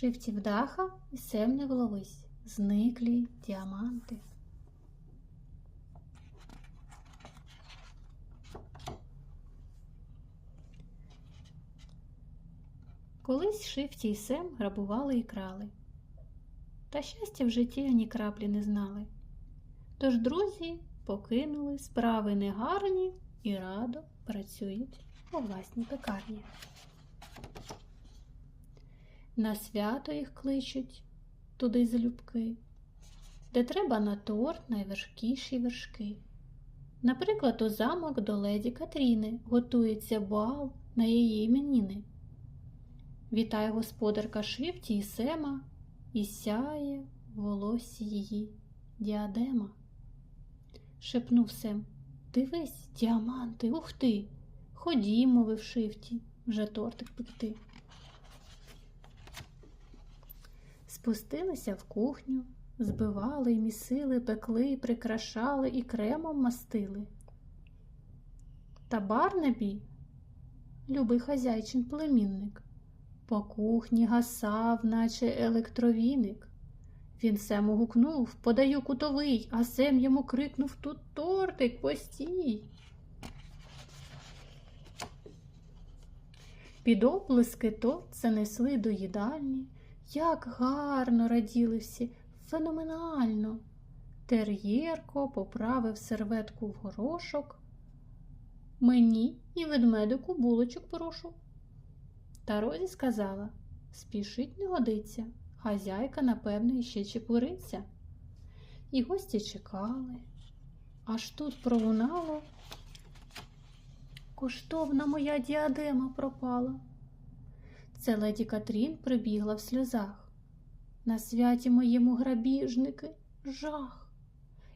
Шифті вдаха і сем не вловись. Зниклі діаманти. Колись Шифті і Сем грабували і крали. Та щастя в житті ані краплі не знали. Тож друзі покинули справи негарні і радо працюють у власній пекарні. На свято їх кличуть туди залюбки, де треба на торт найвершкіші вершки. Наприклад, у замок до леді Катріни готується бал на її іменіни. Вітає господарка Шифті і Сема, і сяє в волосі її діадема. Шепнув Сем, дивись, діаманти, ух ти! Ходімо, мовив Шифті, вже тортик пекти. Спустилися в кухню, збивали і місили, пекли, прикрашали і кремом мастили. Та Барнабі, любий хазяйчин племінник, по кухні гасав, наче електровіник. Він Сему гукнув Подаю кутовий, а Сем йому крикнув Тут тортик, постій. Під оплески торт занесли до їдальні. Як гарно раділи всі, феноменально. Тер'єрко поправив серветку в горошок. Мені і ведмедику булочок прошу. Та Розі сказала спішить не годиться, хазяйка, напевно, іще чепуриться. І гості чекали. Аж тут пролунало. Коштовна моя діадема пропала. Це леді Катрін прибігла в сльозах. На святі моєму грабіжники жах.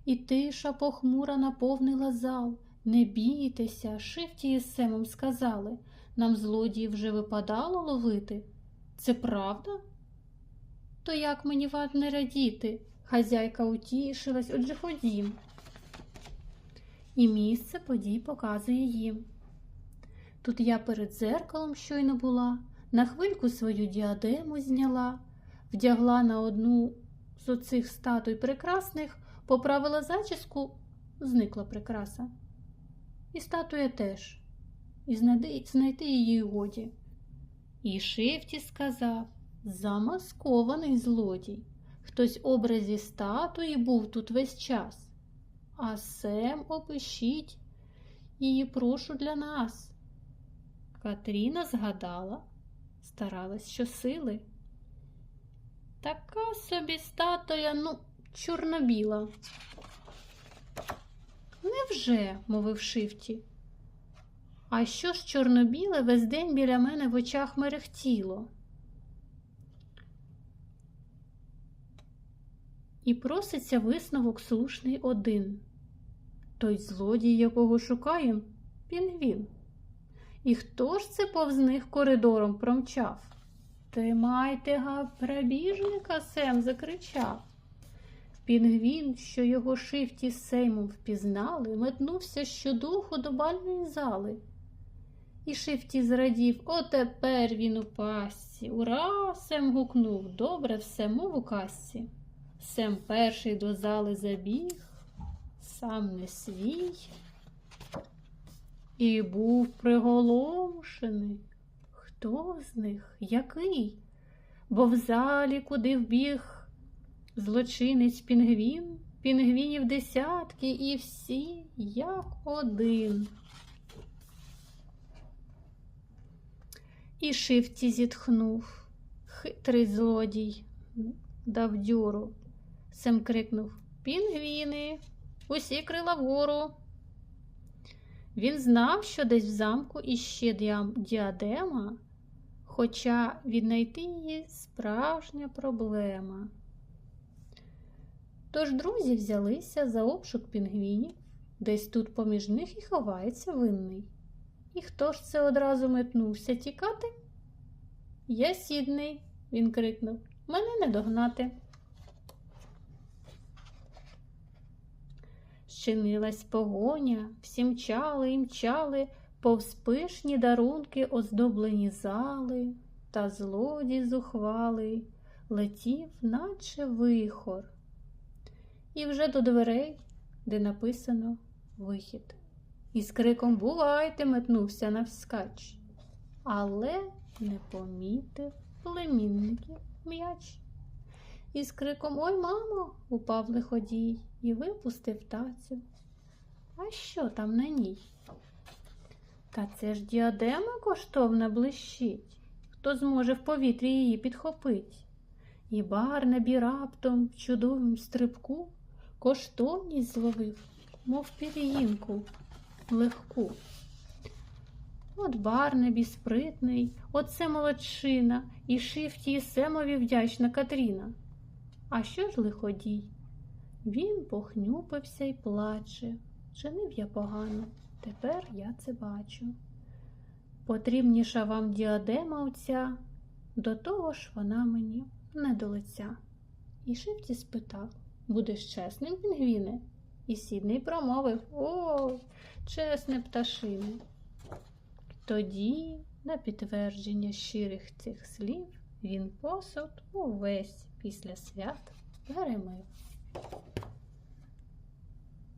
І тиша похмура наповнила зал. Не бійтеся, шифті із Семом сказали. Нам злодіїв вже випадало ловити. Це правда? То як мені вам не радіти? Хазяйка утішилась, отже ходім. І місце подій показує їм. Тут я перед зеркалом щойно була, на хвильку свою діадему зняла, вдягла на одну з оцих статуй прекрасних, поправила зачіску, зникла прикраса. І статуя теж і знайти її годі. І Шифті сказав замаскований злодій. Хтось образі статуї був тут весь час. А Сем опишіть її прошу для нас. Катріна згадала, старалась щосили. Така собі статуя, ну, чорнобіла. Невже, мовив Шифті. А що ж чорнобіле весь день біля мене в очах мерехтіло? І проситься висновок слушний один. Той злодій, якого шукаєм, пінгвін. І хто ж це повз них коридором промчав? Тримайте га прабіжника, Сем закричав. Пінгвін, що його шифті з сеймом впізнали, метнувся щодуху до бальної зали. І Шифті зрадів, отепер він у пастці. Ура! Сем гукнув. Добре все, мов у касці. Сем перший до зали забіг, сам не свій. І був приголомшений. Хто з них? Який? Бо в залі, куди вбіг злочинець пінгвін, пінгвінів десятки і всі як один. І шифті зітхнув. Хитрий злодій дав дюру. Сем крикнув Пінгвіни, усі крила вгору. Він знав, що десь в замку іще діадема, хоча віднайти її справжня проблема. Тож друзі взялися за обшук пінгвінів, десь тут поміж них і ховається винний. І хто ж це одразу метнувся тікати? Я сідний, він крикнув. Мене не догнати. Щинилась погоня, всі мчали і мчали, повз пишні дарунки оздоблені зали. та злодій зухвалий летів, наче вихор. І вже до дверей, де написано вихід. І з криком Бувайте метнувся навскач, але не помітив племінників м'яч. І з криком Ой, мамо, упав лиходій і випустив тацю. А що там на ній? Та це ж діадема коштовна блищить, хто зможе в повітрі її підхопить. І Барнабі раптом в чудовім стрибку коштовність зловив, мов пір'їнку легку. От Барнабі спритний, оце молодчина, і шифті Семові вдячна Катріна. А що ж лиходій? Він похнюпився й плаче. Чинив я погано, тепер я це бачу. Потрібніша вам діадема оця, до того ж вона мені не до лиця. І шифті спитав Будеш чесним, пінгвіне? І сідний промовив О, чесне пташине. Тоді, на підтвердження щирих цих слів, він посуд увесь після свят перемив.